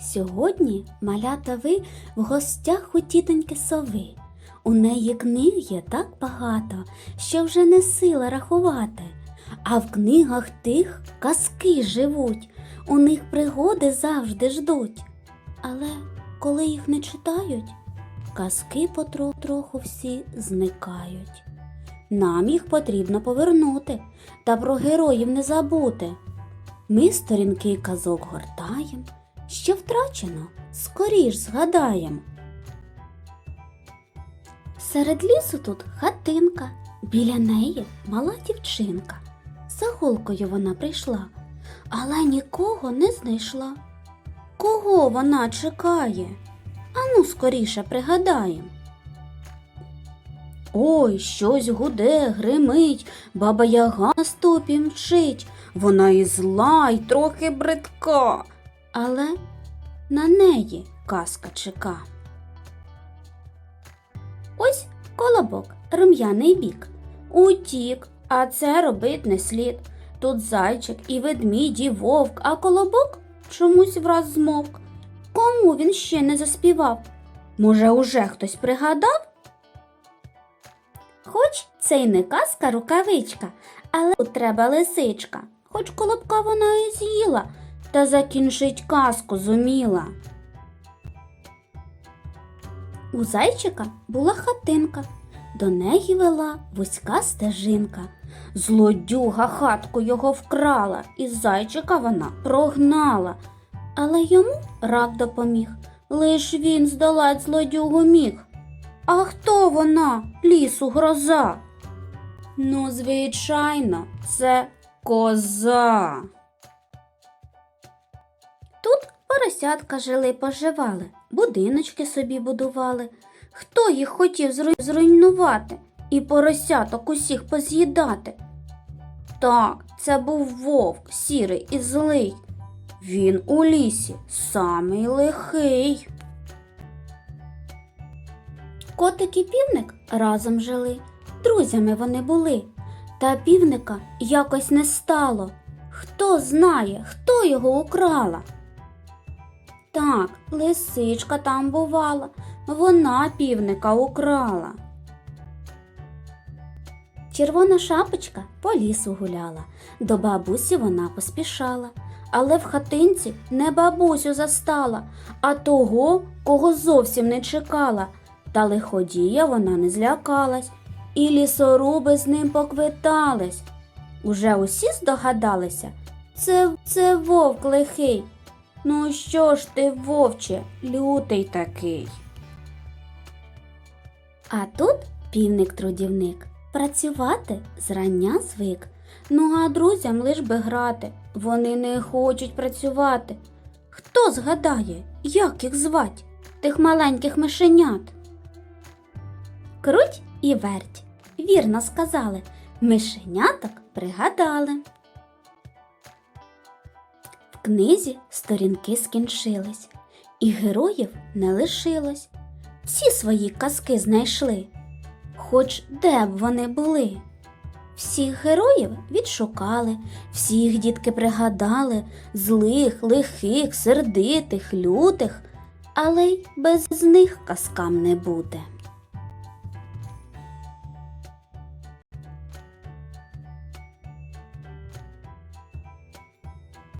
Сьогодні малята ви в гостях у тітоньки сови. У неї книг є так багато, що вже не сила рахувати. А в книгах тих казки живуть, у них пригоди завжди ждуть. Але коли їх не читають, казки потроху всі зникають. Нам їх потрібно повернути та про героїв не забути. Ми сторінки казок гортаєм, що втрачено, скоріш згадаєм. Серед лісу тут хатинка, біля неї мала дівчинка. За голкою вона прийшла, але нікого не знайшла. Кого вона чекає? Ану, скоріше пригадаєм. Ой, щось гуде, гримить, баба яга на стопі мчить. Вона і зла, й трохи бридка, але на неї казка чека. Ось колобок, рум'яний бік. Утік, а це робить не слід. Тут зайчик і ведмідь, і вовк, а колобок чомусь враз змовк. Кому він ще не заспівав? Може, уже хтось пригадав? Хоч це й не казка рукавичка, але треба лисичка, хоч колобка вона і з'їла, та закінчить казку зуміла. У зайчика була хатинка, до неї вела вузька стежинка. Злодюга хатку його вкрала, і зайчика вона прогнала. Але йому рак допоміг, лиш він здолать злодюгу міг. А хто вона, лісу гроза? Ну, звичайно, це коза. Поросятка жили поживали, будиночки собі будували. Хто їх хотів зруйнувати і поросяток усіх поз'їдати? Так, це був вовк, сірий і злий. Він у лісі самий лихий. Котик і півник разом жили, друзями вони були, та півника якось не стало. Хто знає, хто його украла? Так, лисичка там бувала, вона півника украла. Червона шапочка по лісу гуляла, до бабусі вона поспішала, але в хатинці не бабусю застала, а того, кого зовсім не чекала. Та лиходія вона не злякалась, і лісоруби з ним поквитались. Уже усі здогадалися, це, це вовк лихий. Ну що ж ти, вовче, лютий такий. А тут півник-трудівник працювати зрання звик. Ну а друзям лиш би грати, вони не хочуть працювати. Хто згадає, як їх звать, тих маленьких мишенят? Круть і верть, вірно сказали, мишеняток пригадали. Книзі сторінки скінчились, і героїв не лишилось. Всі свої казки знайшли, хоч де б вони були. Всіх героїв відшукали, всіх дітки пригадали, злих, лихих, сердитих, лютих, але й без них казкам не буде.